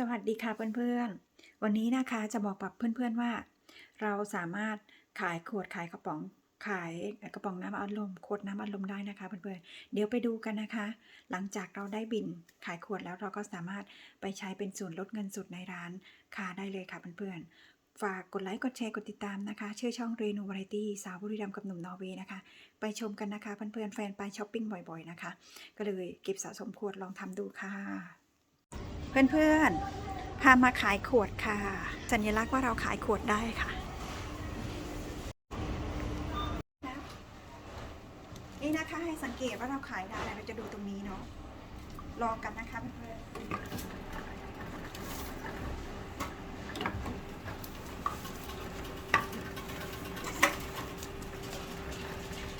สวัสดีค่ะเพื่อนๆ วันนี้นะคะจะบอกกับเพื่อนๆว่า เราสามารถขายขวดขายกระป๋องขายกระป๋องน้ำอัดลมขวดน้ำอัดลมได้นะคะเพื่อนๆ เดี๋ยวไปดูกันนะคะ หลังจากเราได้บินขายขวดแล้วเราก็สามารถไปใช้เป็นส่วนลดเงินสุดในร้านค้าได้เลยค่ะเพื่อนๆ ฝากกดไลค์กดแชร์กดติดตามนะคะชื่อช่องเรนูวาไรตี้สาวบุรีรัมย์กับหนุ่มนอร์เวย์นะคะ ไปชมกันนะคะเพื่อนๆแฟนไปช้อปปิ้งบ่อยๆนะคะ ก็เลยเก็บสะสมขวดลองทำดูค่ะ เพื่อนๆพามาขายขวดค่ะ สัญลักษณ์ว่าเราขายขวดได้ค่ะ นี่นะคะให้สังเกตว่าเราขายได้เราจะดูตรงนี้เนาะลองกันนะคะเพื่อนๆ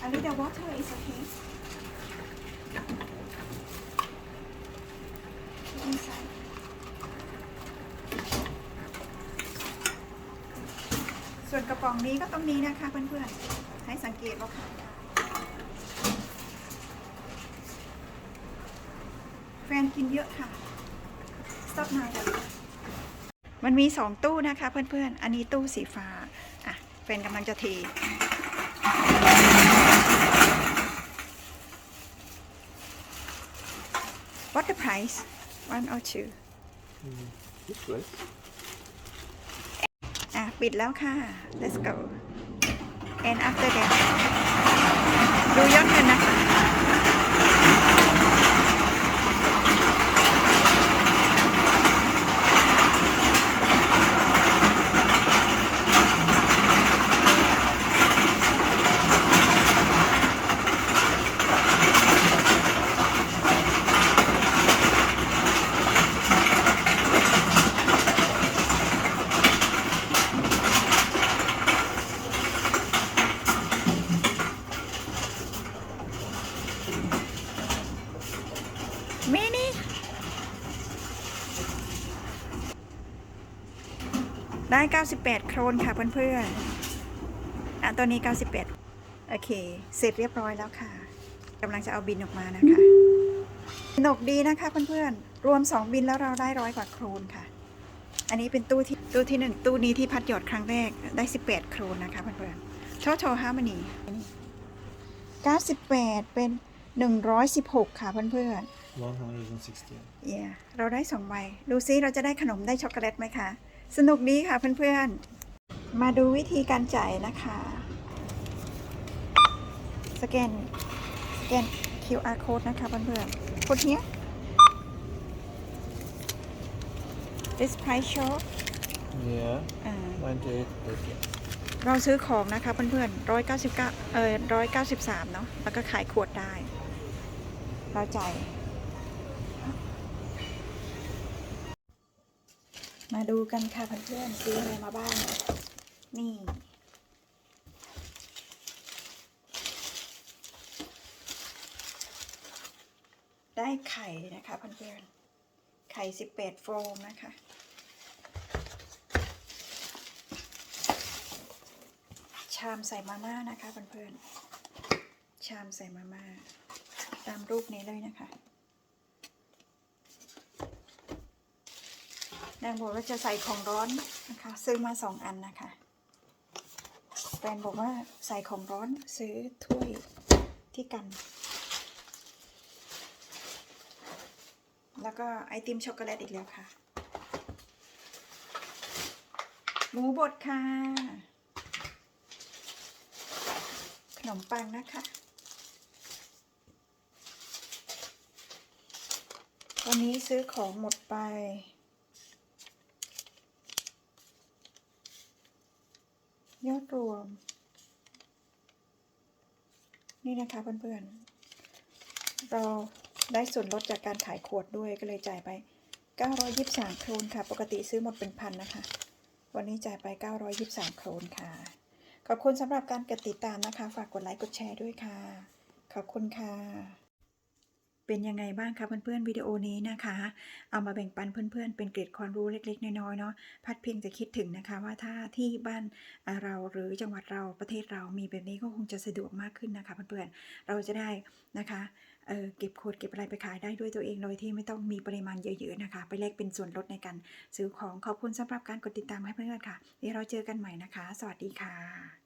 A little water is okay. Inside. ส่ วนกระป๋องนี้ก็ตรงนี้นะคะเพื่อนๆ ให้สังเกตว่าขายได้แฟนกินเยอะค่ะสต็อกมากันมันมีสองตู้นะคะเพื่อนๆ อันนี้ตู้สีฟ้า อะแฟนกำลังจะเท What the price one or two This way. ปิดแล้วค่ะ let's go and after that ดูยอดเงินนะคะ มินิ ได้ 98 โครนค่ะเพื่อนๆอะตัวนี้ 98 โอเค เสร็จเรียบร้อยแล้วค่ะกำลังจะเอาบินออกมานะคะสนุกดีนะคะเพื่อนๆ รวม 2 บินแล้วเราได้ร้อยกว่าโครนค่ะ อันนี้เป็นตู้ที่ตู้ที่หนึ่งตู้นี้ที่พัดหยอดครั้งแรกได้ 18 โครนนะคะเพื่อนๆโชว์โชว์ฮาร์มนี98 เป็น 116 ค่ะเพื่อนๆ 116. เย่เราได้สองใบดูซิเราจะได้ขนมได้ช็อกโกแลตไหมคะ สนุกดีค่ะเพื่อนๆ มาดูวิธีการจ่ายนะคะ สแกน สแกน QR code นะคะเพื่อนๆ Put here this price shop Yeah, อ่า 98. Okay. เราซื้อของนะคะเพื่อนๆร้อยเก้าสิบเก้าเออร้อยเก้าสิบสามเนาะ แล้วก็ขายขวดได้ เราจ่าย มาดูกันค่ะเพื่อนๆซื้ออะไรมาบ้าง นี่ ได้ไข่นะคะเพื่อนๆไข่สิบแปดฟองนะคะ ชามใส่มาม่านะคะเพื่อนๆชามใส่มาม่าตามรูปนี้เลยนะคะ นางบอกว่าจะใส่ของร้อนนะคะ ซื้อมาสองอันนะคะแฟนบอกว่าใส่ของร้อนซื้อถ้วยที่กัน แล้วก็ไอติมช็อกโกแลตอีกแล้วค่ะ หมูบดค่ะ ขนมปังนะคะวันนี้ซื้อของหมดไป ยอดรวม นี่นะคะเพื่อนๆ เราได้ส่วนลดจากการขายขวดด้วยก็เลยจ่ายไป 923 โครนค่ะ ปกติซื้อหมดเป็นพันนะคะ วันนี้จ่ายไป 923 โครนค่ะ ขอบคุณสำหรับการกดติดตามนะคะ ฝากกดไลค์กดแชร์ด้วยค่ะ ขอบคุณค่ะ เป็นยังไงบ้างคะเพื่อนๆวิดีโอนี้นะคะ เอามาแบ่งปันเพื่อนๆ เป็นเกร็ดความรู้เล็ก ๆ น้อยๆเนาะพัดเพียงจะคิดถึงนะคะว่าถ้าที่บ้านเราหรือจังหวัดเราประเทศเรามีแบบนี้ก็คงจะสะดวกมากขึ้นนะคะเพื่อนๆเราจะได้นะคะเเก็บขวดเก็บอะไรไปขายได้ด้วยตัวเองโดยที่ไม่ต้องมีปริมาณเยอะๆนะคะ ไปแลกเป็นส่วนลดในการซื้อของขอบคุณสำหรับการกดติดตามให้เพื่อนๆค่ะเดี๋ยวเราเจอกันใหม่นะคะ สวัสดีค่ะ